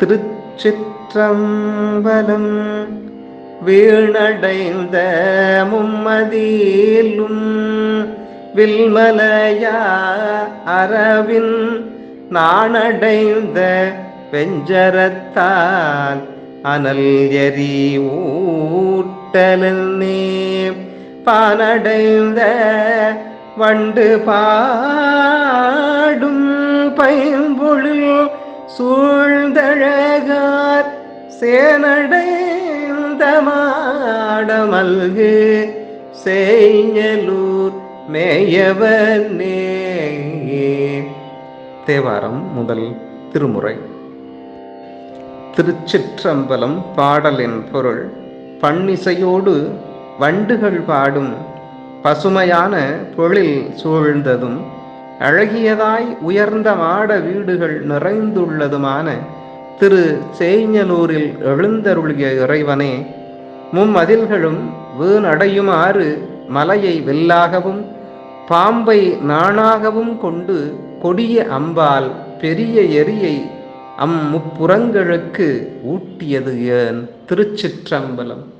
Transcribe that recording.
திருச்சிற்றம்பலம் வீணடைந்த மும்மதியிலும் வில்மலையா அரவின் நாணடைந்த வெஞ்சரத்தால் அனல் எரி ஊட்டலே பானடைந்த வண்டு பாடும் பைம்பொழில் சூழ்ந்தழகார் சேனடைந்த மாடமல்கு செய்ஞலூர் மேயவனே தேவாரம் முதல் திருமுறை. திருச்சிற்றம்பலம் பாடலின் பொருள் பன்னிசையோடு வண்டுகள் பாடும் பசுமையான பொழில் சூழ்ந்ததும் அழகியதாய் உயர்ந்த மாட வீடுகள் நிறைந்துள்ளதுமான திரு சேஞ்சலூரில் எழுந்தருளிய இறைவனே மும்மதில்களும் வீணடையுமாறு மலையை வெல்லாகவும் பாம்பை நாணாகவும் கொண்டு கொடிய அம்பால் பெரிய எரியை அம் முப்புறங்களுக்கு ஊட்டியது ஏன்? திருச்சிற்றம்பலம்.